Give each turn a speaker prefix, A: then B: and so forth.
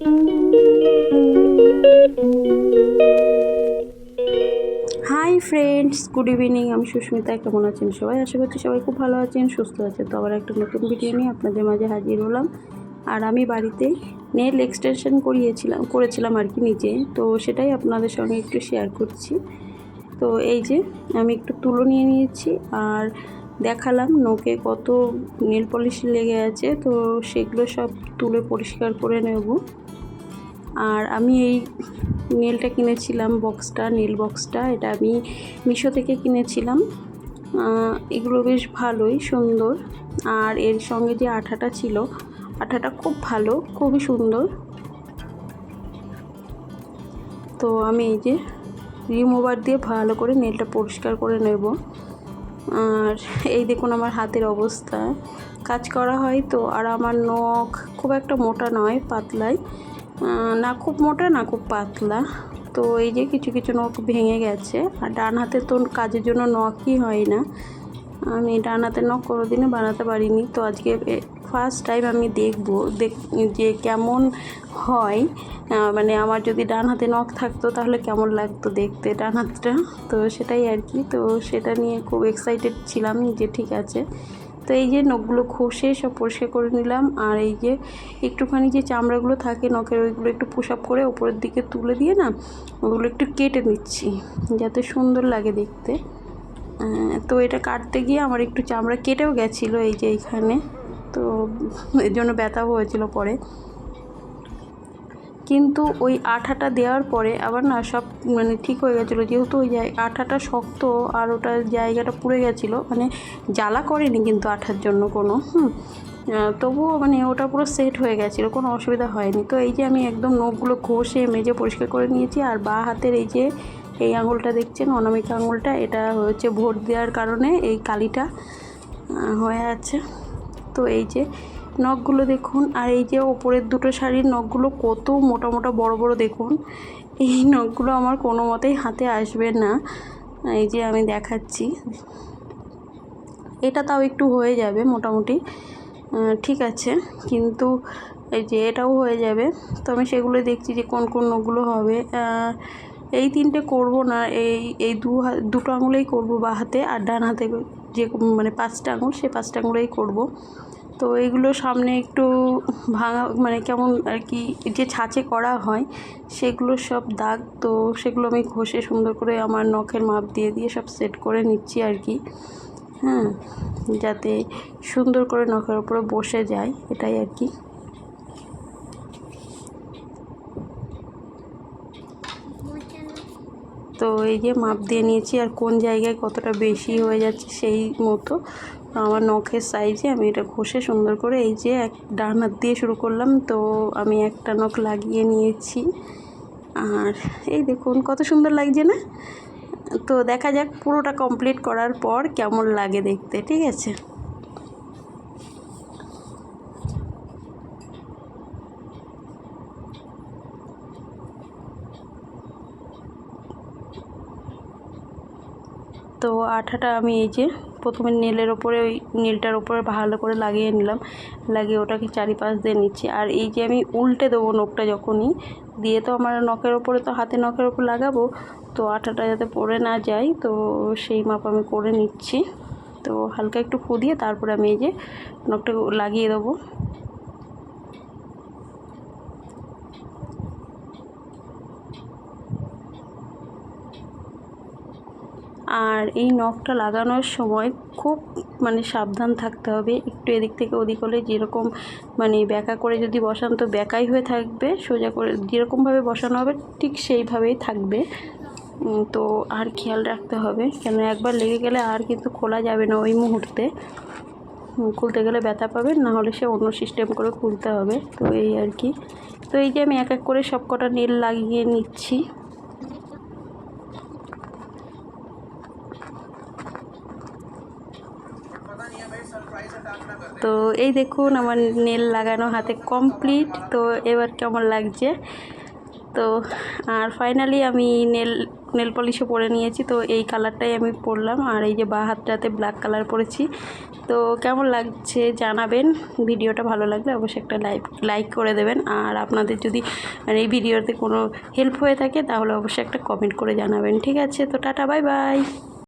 A: Hi friends good evening আমি সুস্মিতা কেমন আছেন সবাই? আশা করছি সবাই খুব ভালো আছেন, সুস্থ আছেন। তো আবার একটা নতুন ভিডিও নিয়ে আপনাদের মাঝে হাজির হলাম। আর আমি বাড়িতে নেল এক্সটেনশন করিয়েছিলাম, করেছিলাম আর কি নিজে। তো সেটাই আপনাদের সঙ্গে একটু শেয়ার করছি। তো এই যে, আমি একটু তুলো নিয়ে নিয়েছি। আর দেখালাম, নোকে কত নেল পলিশ লেগে আছে, তো সেগুলো সব তুলে পরিষ্কার করে নেব। আর আমি এই নেলটা কিনেছিলাম, বক্সটা, নেল বক্সটা, এটা আমি মিশো থেকে কিনেছিলাম। এগুলো বেশ ভালোই, সুন্দর। আর এর সঙ্গে যে আঠাটা ছিল, আঠাটা খুব ভালো, খুবই সুন্দর। তো আমি এই যে রিমুভার দিয়ে ভালো করে নেলটা পরিষ্কার করে নেব। আর এই দেখুন আমার হাতের অবস্থা। কাজ করা হয় তো, আর আমার নখ খুব একটা মোটা নয়, পাতলাই। না, খুব মোটা না, খুব পাতলা। তো এই যে কিছু কিছু নখ ভেঙে গেছে, আর ডান হাতে তো কাজের জন্য নখই হয় না। আমি ডান হাতে নখ কোনোদিনও বানাতে পারিনি। তো আজকে ফার্স্ট টাইম আমি দেখব, দেখ, যে কেমন হয় মানে আমার যদি ডান হাতে নখ থাকতো তাহলে কেমন লাগতো দেখতে ডান হাতটা। তো সেটাই আর কি, তো সেটা নিয়ে খুব এক্সাইটেড ছিলাম যে ঠিক আছে। তো এই যে নখগুলো ঘষে সব পরিষ্কার করে নিলাম, আর এই যে একটুখানি যে চামড়াগুলো থাকে নখের ওইগুলো একটু পুশ আপ করে ওপরের দিকে তুলে দিয়ে না, ওগুলো একটু কেটে নিচ্ছি, যাতে সুন্দর লাগে দেখতে। তো এটা কাটতে গিয়ে আমার একটু চামড়া কেটেও গেছিল এই যে এইখানে। তো এর জন্য ব্যথাও হয়েছিল পরে। কিন্তু ওই আঠাটা দেওয়ার পরে আবার না সব মানে ঠিক হয়ে গেছিল। যেহেতু ওই আঠাটা শক্ত আর ওটার জায়গাটা পুড়ে গেছিল মানে জ্বালা করেনি কিন্তু আঠার জন্য কোনো, হুম। তবুও মানে ওটা পুরো সেট হয়ে গেছিল, কোনো অসুবিধা হয়নি। তো এই যে আমি একদম নখগুলো ঘষে, মেজে পরিষ্কার করে নিয়েছি আর বা হাতের এই যে, এই আঙুলটা দেখছেন, অনামিকা আঙুলটা, এটা হচ্ছে ভোট দেওয়ার কারণে এই কালিটা হয়ে আছে। তো এই যে নখগুলো দেখুন, আর এই যে ওপরের দুটো শাড়ির নখগুলো কত মোটা মোটা বড় বড় দেখুন, এই নখগুলো আমার কোনো মতেই হাতে আসবে না। এই যে আমি দেখাচ্ছি। এটা তাও একটু হয়ে যাবে মোটামুটি। ঠিক আছে, কিন্তু এই যে এটাও হয়ে যাবে। তো আমি সেগুলো দেখছি যে কোন কোন নখগুলো হবে। এই তিনটে করব না, এই এই দু দুটো আঙুলেই করব বা হাতে আর ডান হাতে যে মানে পাঁচটা আঙুল, সেই পাঁচটা আঙুলেই করব। তো এগুলো সামনে একটু ভাঙা মানে কেমন আর কি, যে ছাঁচে করা হয়, সেগুলো সব দাগ, তো সেগুলো আমি ঘষে সুন্দর করে আমার নখের মাপ দিয়ে দিয়ে সব সেট করে নিচ্ছি আর কি। হ্যাঁ যাতে সুন্দর করে নখের উপরে বসে যায়, এটাই আর কি। তো এই যে মাপ দিয়ে নিয়েছি আর কোন জায়গায় কতটা বেশি হয়ে যাচ্ছে সেই মতো। আমার নখের সাইজে আমি এটা ঘষে সুন্দর করে এই যে এক ডান হাত দিয়ে শুরু করলাম, তো আমি একটা নখ লাগিয়ে নিয়েছি। আর এই দেখুন কত সুন্দর লাগছে না? তো দেখা যাক পুরোটা কমপ্লিট করার পর কেমন লাগে দেখতে, ঠিক আছে? তো আঠাটা আমি এই যে প্রথমে নেলের ওপরে ওই নীলটার ওপরে ভালো করে লাগিয়ে নিলাম। লাগিয়ে ওটাকে চারিপাশ দিয়ে নিচ্ছি। আর এই যে আমি উল্টে দেবো নখটা যখনই, দিয়ে তো আমার নখের ওপরে তো হাতে নখের ওপর লাগাবো। তো আঠাটা যাতে পড়ে না যায়, তো সেই মাপ আমি করে নিচ্ছি। তো হালকা একটু ফু দিয়ে তারপরে আমি এই যে নখটা লাগিয়ে দেবো। আর এই নখটা লাগানোর সময় খুব মানে সাবধান থাকতে হবে। একটু এদিক থেকে ওদিক হলে যেরকম মানে ব্যাকা করে যদি বসান তো ব্যাকাই হয়ে থাকবে, সোজা করে যেরকমভাবে বসানো হবে ঠিক সেইভাবেই থাকবে। তো আর খেয়াল রাখতে হবে কেন একবার লেগে গেলে আর কিন্তু খোলা যাবে না ওই মুহূর্তে। খুলতে গেলে ব্যথা পাবে, না হলে সে অন্য সিস্টেম করে খুলতে হবে। তো এই আর কি। তো এই যে আমি এক এক করে সব কটা নীল লাগিয়ে নিচ্ছি। তো এই দেখুন, আমার নেল লাগানো হাতে কমপ্লিট তো এবার কেমন লাগছে? তো, আর ফাইনালি আমি নেল নেল পলিশও পরে নিয়েছি। তো এই কালারটাই আমি পরলাম। আর এই যে বা হাতটাতে ব্ল্যাক কালার পরেছি। তো কেমন লাগছে জানাবেন। ভিডিওটা ভালো লাগলে অবশ্যই একটা লাইক লাইক করে দেবেন। আর আপনাদের যদি এই ভিডিওতে কোনো হেল্প হয়ে থাকে, তাহলে অবশ্যই একটা কমেন্ট করে জানাবেন। ঠিক আছে? তো টাটা বাই বাই